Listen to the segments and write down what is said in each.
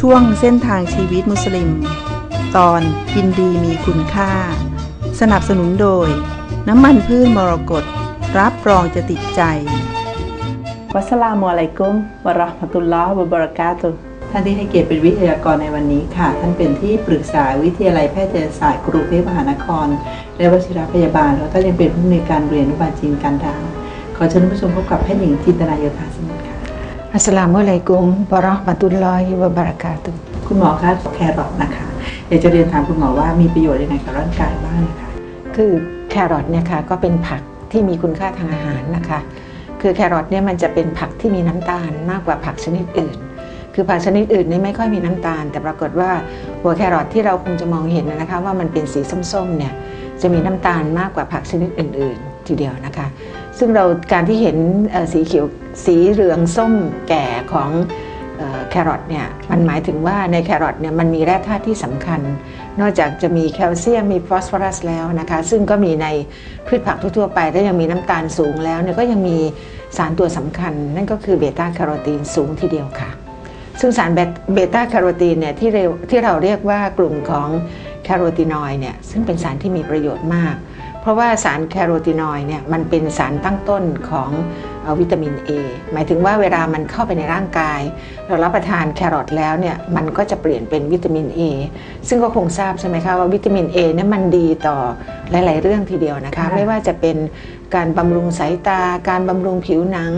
ช่วงเส้นทางชีวิตมุสลิม ตอนกินดีมีคุณค่า สนับสนุนโดย น้ำมันพืชมรกตรับรองจะติดใจ วัสลามุอะลัยกุมวะราะห์มะตุลลอฮ์วะบะเราะกาตุท่านที่ให้เกียรติเป็นวิทยากรในวันนี้ค่ะ ท่านเป็นที่ปรึกษาวิทยาลัยแพทยศาสตร์กรุงเทพมหานคร และวชิรพยาบาล แล้วท่านยังเป็นผู้อำนวยการเรียนอนุบาลจีนการดาวขอเชิญผู้ชมพบกับแพทย์หญิงจินตนาโยธา อัสสลามุอะลัยกุมวะเราะห์มะตุลลอฮิวะบะเราะกาตุฮ์คุณหมอคะแครอทนะคะ อยากจะเรียนถามคุณหมอว่ามีประโยชน์ยังไงกับร่างกายบ้างนะคะ คือแครอทเนี่ยค่ะก็เป็นผักที่มีคุณค่าทางอาหารนะคะ คือแครอทเนี่ยมันจะเป็นผักที่มีน้ำตาลมากกว่าผักชนิดอื่น คือผักชนิดอื่นนี่ไม่ค่อยมีน้ำตาล แต่ปรากฏว่าหัวแครอทที่เราคงจะมองเห็นนะคะว่ามันเป็นสีส้มๆเนี่ยจะมีน้ำตาลมากกว่าผักชนิดอื่น ๆ ทีเดียวนะคะ ซึ่งเราการที่เห็นเอ่อสีเขียว สีเหลืองส้มแก่ของแครอทเนี่ยมันหมายถึงว่าในแครอทเนี่ยมันมีแร่ธาตุที่สำคัญ นอกจากจะมีแคลเซียมมีฟอสฟอรัสแล้วนะคะซึ่งก็มีในพืชผักทั่วๆไปและยังมีน้ำตาลสูงแล้วเนี่ยก็ยังมีสารตัวสำคัญ นั่นก็คือเบต้าแคโรทีนสูงทีเดียวค่ะ ซึ่งสารเบต้าแคโรทีนเนี่ยที่เราที่เราเรียกว่ากลุ่มของ แคโรทีนอยด์เนี่ยซึ่งเป็นสารที่มีประโยชน์มาก เพราะว่าสารแคโรทีนอยด์เนี่ยมันเป็นสารตั้งต้นของเอ่อวิตามิน A หมายถึงว่าเวลามันเข้าไปในร่างกาย เรารับประทานแครอทแล้วเนี่ยมันก็จะเปลี่ยนเป็นวิตามิน A ซึ่งก็คงทราบใช่ไหมคะว่าวิตามิน A เนี่ยมันดีต่อหลาย ๆ เรื่องทีเดียวนะคะค่ะไม่ว่าจะเป็นการบำรุงสายตา การบำรุงผิวหนัง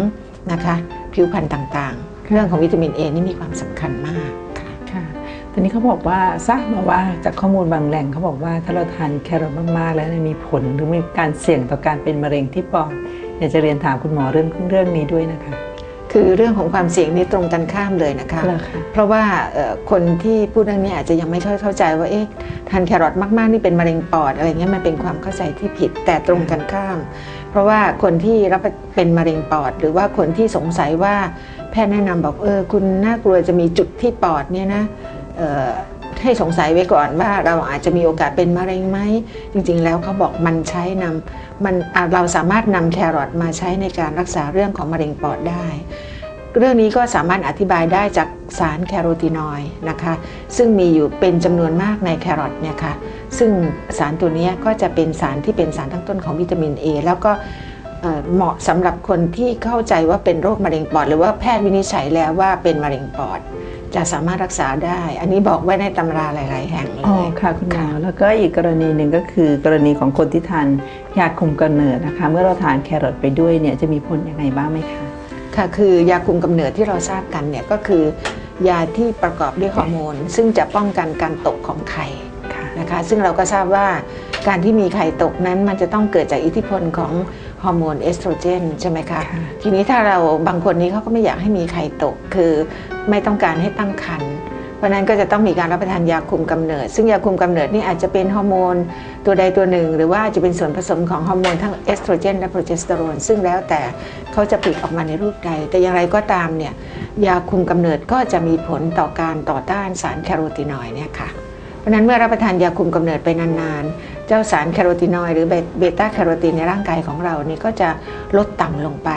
นะคะ ผิวพรรณต่าง ๆ เรื่องของวิตามิน A นี่มีความสำคัญมากค่ะค่ะ ตอนนี้เขาบอกว่าทราบมาว่าจากข้อมูลบางแหล่งเขาบอกว่าถ้าเราทานแครอทมากๆ แล้วเนี่ยมีผลหรือมีการเสี่ยงต่อการเป็นมะเร็งที่ปอดอยากจะเรียนถามคุณหมอเรื่องเรื่องนี้ด้วยนะคะคือเรื่องของความเสี่ยงนี่ตรงกันข้ามเลยนะคะเหรอคะเพราะว่าเอ่อคนที่พูดเรื่องนี้อาจจะยังไม่ค่อยเข้าใจว่าเอ๊ะทานแครอทมากๆนี่เป็นมะเร็งปอดอะไรเงี้ยมันเป็นความเข้าใจที่ผิดแต่ตรงกันข้าม เพราะว่าคนที่รับเป็นมะเร็งปอด หรือว่าคนที่สงสัยว่าแพทย์แนะนำบอกเออคุณน่ากลัวจะมีจุดที่ปอดเนี่ยนะเอ่อ ให้สงสัยไว้ก่อนว่าเราอาจจะมีโอกาสเป็นมะเร็งไหมจริงๆ แล้วเขาบอกมันใช้นำมันเราสามารถนำแครอทมาใช้ในการรักษาเรื่องของมะเร็งปอดได้ เรื่องนี้ก็สามารถอธิบายได้จากสารแคโรทีนอยด์นะคะ ซึ่งมีอยู่เป็นจำนวนมากในแครอทเนี่ยค่ะซึ่งสารตัวนี้ก็จะเป็นสารที่เป็นสารตั้งต้นของวิตามิน A แล้วก็ เอ่อเหมาะสำหรับคนที่เข้าใจว่าเป็นโรคมะเร็งปอด หรือว่าแพทย์วินิจฉัยแล้วว่าเป็นมะเร็งปอด จะสามารถรักษาได้ อันนี้บอกไว้ในตำราหลาย ๆ แห่งเลอ๋อยค่ะคุณหมอแล้วก็อีกกรณีหนึ่งก็คือกรณีของคนที่ทานยาคุมกำเนิดนะคะ เมื่อเราทานแครอทไปด้วยเนี่ยจะมีผลยังไงบ้างไหมคะค่ะ คือยาคุมกำเนิดที่เราทราบกันเนี่ยก็คือยาที่ประกอบด้วยฮอร์โมน ซึ่งจะป้องกันการตกของไข่ ค่ะ นะคะซึ่งเราก็ทราบว่าการที่มีไข่ตกนั้นมันจะต้องเกิดจากอิทธิพลของ ฮอร์โมนเอสโตรเจนใช่ไหมคะค่ะทีนี้ถ้าเราบางคนนี้เขาก็ไม่อยากให้มีไข่ตก คือไม่ต้องการให้ตั้งครรภ์เพราะฉะนั้นก็จะต้องมีการรับประทานยาคุมกำเนิด ซึ่งยาคุมกำเนิดนี่อาจจะเป็นฮอร์โมนตัวใดตัวหนึ่ง หรือว่าอาจจะเป็นส่วนผสมของฮอร์โมนทั้งเอสโตรเจนและโปรเจสเตอโรนซึ่งแล้วแต่เขาจะผลิตออกมาในรูปใด แต่อย่างไรก็ตามเนี่ยยาคุมกำเนิดก็จะมีผลต่อการต่อต้านสารแคโรทีนอยด์เนี่ยค่ะ เพราะนั้นเมื่อรับประทานยาคุมกำเนิดไปนานๆ เจ้าสารแคโรทีนอยด์หรือเบต้าแคโรทีนในร่างกายของเรานี่ก็จะลดต่ำลงไป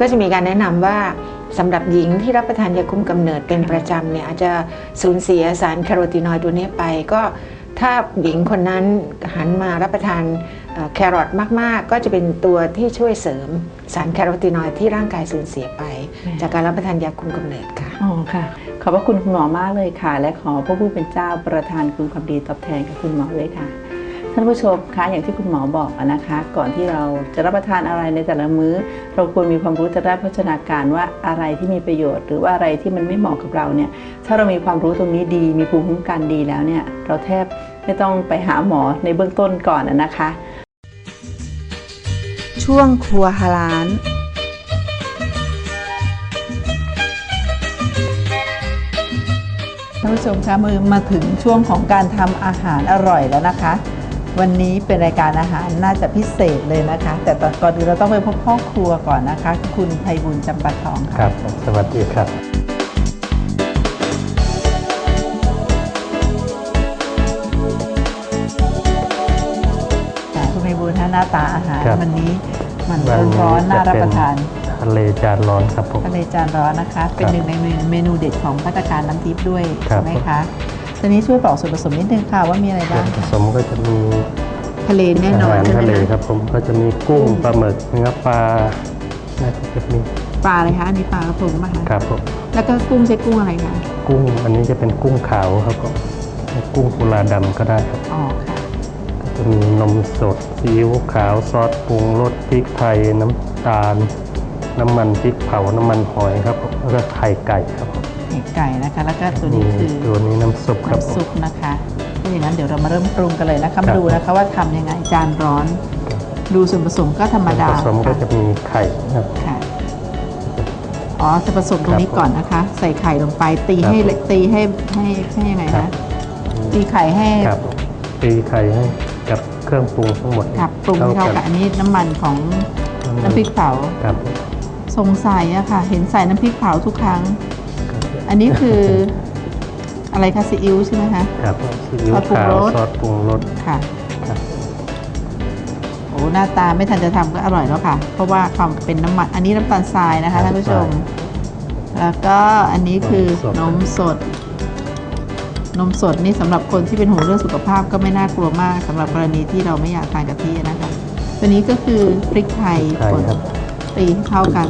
ก็จะมีการแนะนำว่าสำหรับหญิงที่รับประทานยาคุมกำเนิดเป็นประจำเนี่ยอาจจะสูญเสียสารแคโรทีนอยด์ตัวนี้ไปก็ถ้าหญิงคนนั้นหันมารับประทาน แครอทมาก ๆ ก็จะเป็นตัวที่ช่วยเสริมสารแคโรทีนอยด์ที่ร่างกายสูญเสียไป จากการรับประทานยาคุมกำเนิดค่ะอ๋อค่ะ ขอบพระคุณคุณหมอมากเลยค่ะ และขอพระผู้เป็นเจ้าประทานคุณความดีตอบแทนกับคุณหมอด้วยค่ะ ท่านผู้ชมคะอย่างที่คุณหมอบอกอะนะคะ ก่อนที่เราจะรับประทานอะไรในแต่ละมื้อ เราควรมีความรู้ทางด้านโภชนาการว่าอะไรที่มีประโยชน์ หรือว่าอะไรที่มันไม่เหมาะกับเราเนี่ยถ้าเรามีความรู้ตรงนี้ดี มีภูมิคุ้มกันดีแล้วเนี่ยเราแทบไม่ต้องไปหาหมอในเบื้องต้นก่อนอะนะคะ ช่วงครัวฮาลานท่านผู้ชมคะมือมาถึงช่วงของการทำอาหารอร่อยแล้วนะคะ วันนี้เป็นรายการอาหารน่าจะพิเศษเลยนะคะ แต่ตอนก่อนอื่นเราต้องไปพบพ่อครัวก่อนนะคะ คุณไพบุญจำปาทองคค่ะรับ สวัสดีครับ ค่ะคุณไพบุญถ้าหน้าตาอาหารครับ วันนี้มันวันนี้ร้อนๆน่าจะรับเป็นประทานทะเลจานร้อนครับผม ทะเลจานร้อนนะคะ เป็นหนึ่งในเมนูเด็ดของพัตตาการน้ำทิพย์ด้วยครัใช่บไหมคะทีนี้ช่วยบอกส่วนผสมนิดนึงค่ะว่ามีอะไรส่วบ้างนผสมก็จะมีทะเลแน่นอาอนหารใช่ไหมทะเลคะครับผมก็จะมีกุ้งปลาหมึกเนื้อปลาแล้วก็จะมีปลาอะไรคะอันนี้ปลากระพงป่ะคะครับผมแล้วก็กุ้งใช้กุ้งอะไรคะกุ้งอันนี้จะเป็นกุ้งขาวครับผมกุ้งกุลาดำก็ได้ครับ อ๋อค่ะก็ จะมีนมสดซีอิ๊วขาวซอสปรุงรสพริกไทยน้ำตาล น้ำมันพริกเผาน้ำมันหอยครับผมแล้วก็ไข่ไก่ครับผมเอกไก่นะคะ แล้วก็ตัวมีนี้คือตัวนี้น้ำซุปครับผน้ำมซุปนะคะถ้าอย่างนั้นเดี๋ยวเรามาเริ่มปรุงกันเลยนะคะครัมาบดูนะคะว่าทำยังไงจานร้อน ดูส่วนผสมก็ธรรมดาผสมก็ค่ะจะมีไข่ครับค่ะอ๋อจะผสมตรงนี้ครับก่อนนะคะ ใส่ไข่ลงไปตีครับให้เละตีให้ให้ให้ยังไงครันะบตีไข่ให้ครับตีไข่ให้กับ เครื่องปรุงทั้งหมดกับปรุงให้เข้ากันอันนี้น้ำมันของน้ำพริกเผาครับสงสัยอะค่ะ เห็นใส่น้ำพริกเผาทุกครั้ง อันนี้คืออะไรคะซีอิ๊วใช่ไหมคะครับซีอิ๊วซอสปรุงขาวรสซอสปรุงรสค่ะครับโอ้หน้าตาไม่ทันจะทำก็อร่อยแล้วค่ะ เพราะว่าความเป็นน้ำมัน อันนี้น้ำตาลทรายนะคะท่านผู้ชม แล้วก็อันนี้คือนมสด นมสดนี่สำหรับคนที่เป็นห่วงเรื่องสุขภาพก็ไม่น่ากลัวมากสำหรับกรณีที่เราไม่อยากทานกะทินะคะ ตัวนี้ก็คือพริกไทยไข่ป่นครับ ตีให้เข้ากัน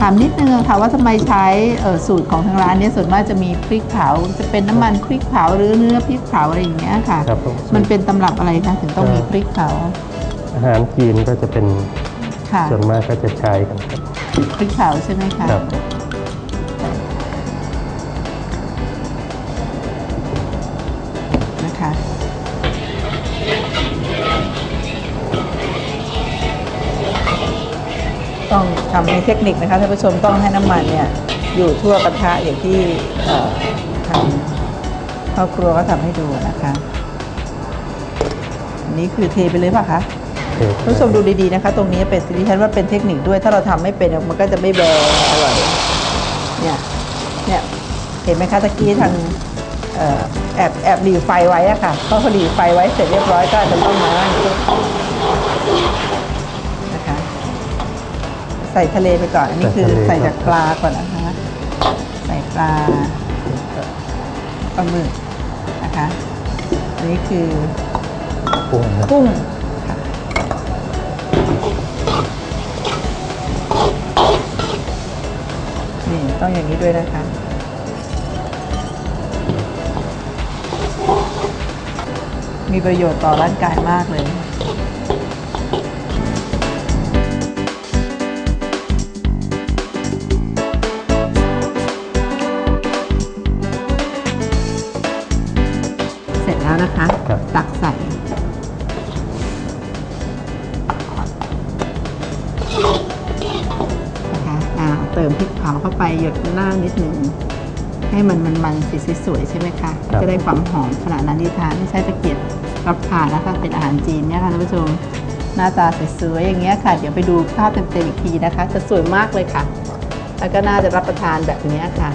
ถามนิดนึงอะค่ะว่าทำไมใช้เอ่อสูตรของทางร้านเนี้ส่วนมากจะมีพริกเผาจะเป็นน้ำมันพริกเผาหรือเนื้อพริกเผาอะไรอย่างเงี้ยค่ะ ครับผมมันเป็นตำรับอะไรคะถึงต้องมีพริกเผาอาหารจีนก็จะเป็นค่ะส่วนมากก็จะใช้กันครับ พริกเผาใช่ไหมคะครับ ต้องทำในเทคนิคนะคะท่านผู้ชมต้องให้น้ำมันเนี่ยอยู่ทั่วกระทะอย่างที่เอ่อทางครอบครัวก็ทำให้ดูนะคะอันนี้คือเทไปเลยป่ะคะเทท่านผู้ชมดูดีๆนะคะ ตรงนี้เป็นดิฉันว่าเป็นเทคนิคด้วย ถ้าเราทำไม่เป็นมันก็จะไม่แบนอร่อยเนี่ยเนี่ยเห็นไหมคะตะกี้ทางเอ่อแอบแอบหลีไฟไว้อะค่ะเพราะพอหลีไฟไว้เสร็จเรียบร้อยก็จะต้องมา ใส่ทะเลไปก่อน อันนี้คือใส่จากปลาก่อนนะคะใส่ปลาปลาหมึกนะคะ อันนี้คือปรุงครับกุ้งค่ะนี่ต้องอย่างนี้ด้วยนะคะมีประโยชน์ต่อร่างกายมากเลย แล้วนะคะ ครับ ตักใส่ นะคะอ่าเติมพริกเผาเข้าไปหยดหน้านิดหนึ่ง ให้มันมันมันสีสวยๆใช่ไหมคะ ครับ จะได้ความหอมขณะนั้นที่ทานไม่ใช่ตะเกียบรับทานนะคะเป็นอาหารจีนเนี่ยค่ะท่านผู้ชม หน้าตาสวยๆอย่างเงี้ยค่ะ เดี๋ยวไปดูภาพเต็มๆอีกทีนะคะ จะสวยมากเลยค่ะ แล้วก็น่าจะรับประทานแบบเนี้ยค่ะ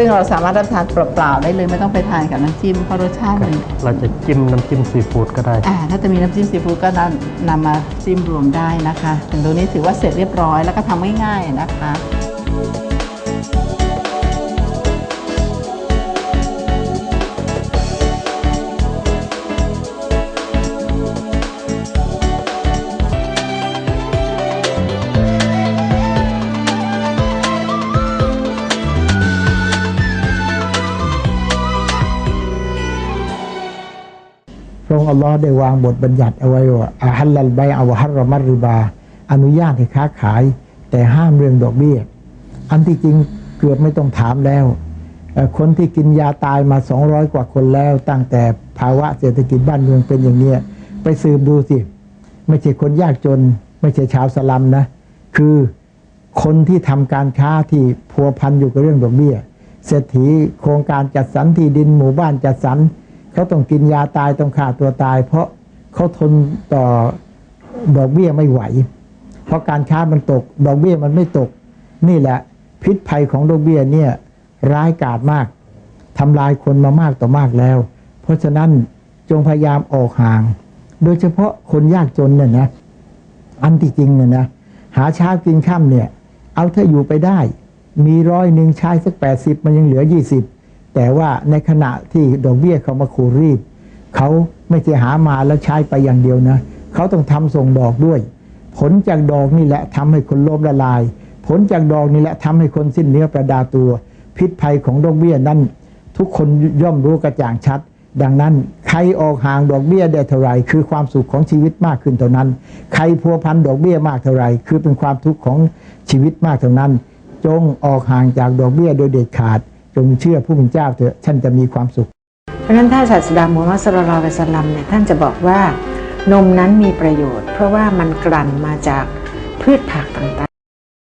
ซึ่งเราสามารถรับประทานเปล่าๆได้เลยไม่ต้องไปทานกับน้ำจิ้มเพราะรสชาติครัมับนเราจะจิ้มน้ำจิ้มซีฟู้ดก็ได้ อ่าถ้าจะมีน้ำจิ้มซีฟู้ดก็นำนำมาจิ้มรวมได้นะคะถึงตรงนี้ถือว่าเสร็จเรียบร้อยแล้วก็ทำง่ายๆนะคะ องค์อัลลอฮ์ได้วางบทบัญญัติเอาไว้ว่าอาฮัลลัลไบอาวะฮัรรอมัตริบา อนุญาตให้ค้าขาย แต่ห้ามเรื่องดอกเบี้ย อันที่จริงเกือบไม่ต้องถามแล้ว คนที่กินยาตายมา 200 กว่าคนแล้ว ตั้งแต่ภาวะเศรษฐกิจบ้านเมืองเป็นอย่างเนี้ยไปสืบดูสิ ไม่ใช่คนยากจน ไม่ใช่ชาวสลัมนะ คือคนที่ทำการค้าที่พัวพันอยู่กับเรื่องดอกเบี้ยเศรษฐีโครงการจัดสรรที่ดินหมู่บ้านจัดสรร เขาต้องกินยาตายต้องฆ่าตัวตาย เพราะเขาทนต่อดอกเบี้ยไม่ไหว เพราะการค้ามันตก ดอกเบี้ยมันไม่ตก นี่แหละ พิษภัยของดอกเบี้ยเนี่ยร้ายกาจมากทำลายคนมามากต่อมากแล้ว เพราะฉะนั้นจงพยายามออกห่าง โดยเฉพาะคนยากจนเนี่ยนะอันที่จริงเนี่ยนะหาเช้ากินข้ามเนี่ย เอาเธออยู่ไปได้ มีร้อยหนึ่งใช้สัก80มันยังเหลือ20 แต่ว่าในขณะที่ดอกเบี้ยเขามาขู่รีดเขาไม่ใช่หามาแล้วใช้ไปอย่างเดียวนะเขาต้องทำส่งดอกด้วย ผลจากดอกนี่แหละทำให้คนโลภละลาย ผลจากดอกนี่แหละทำให้คนสิ้นเนื้อประดาตัว พิษภัยของดอกเบี้ยนั้น ทุกคนย่อมรู้กระจ่างชัด ดังนั้นใครออกห่างดอกเบี้ยได้เท่าไรคือความสุขของชีวิตมากขึ้นเท่านั้น ใครพัวพันดอกเบี้ยมากเท่าไรคือเป็นความทุกข์ของชีวิตมากเท่านั้น จงออกห่างจากดอกเบี้ยโดยเด็ดขาด จงเชื่อผู้เป็นเจ้าเถอะท่านจะมีความสุข เพราะฉะนั้นถ้าศาสดามูฮัมมัดสุลลัลละลัยฮิวะซัลลัมเนี่ยท่านจะบอกว่านมนั้นมีประโยชน์ เพราะว่ามันกลั่นมาจากพืชผักต่างๆ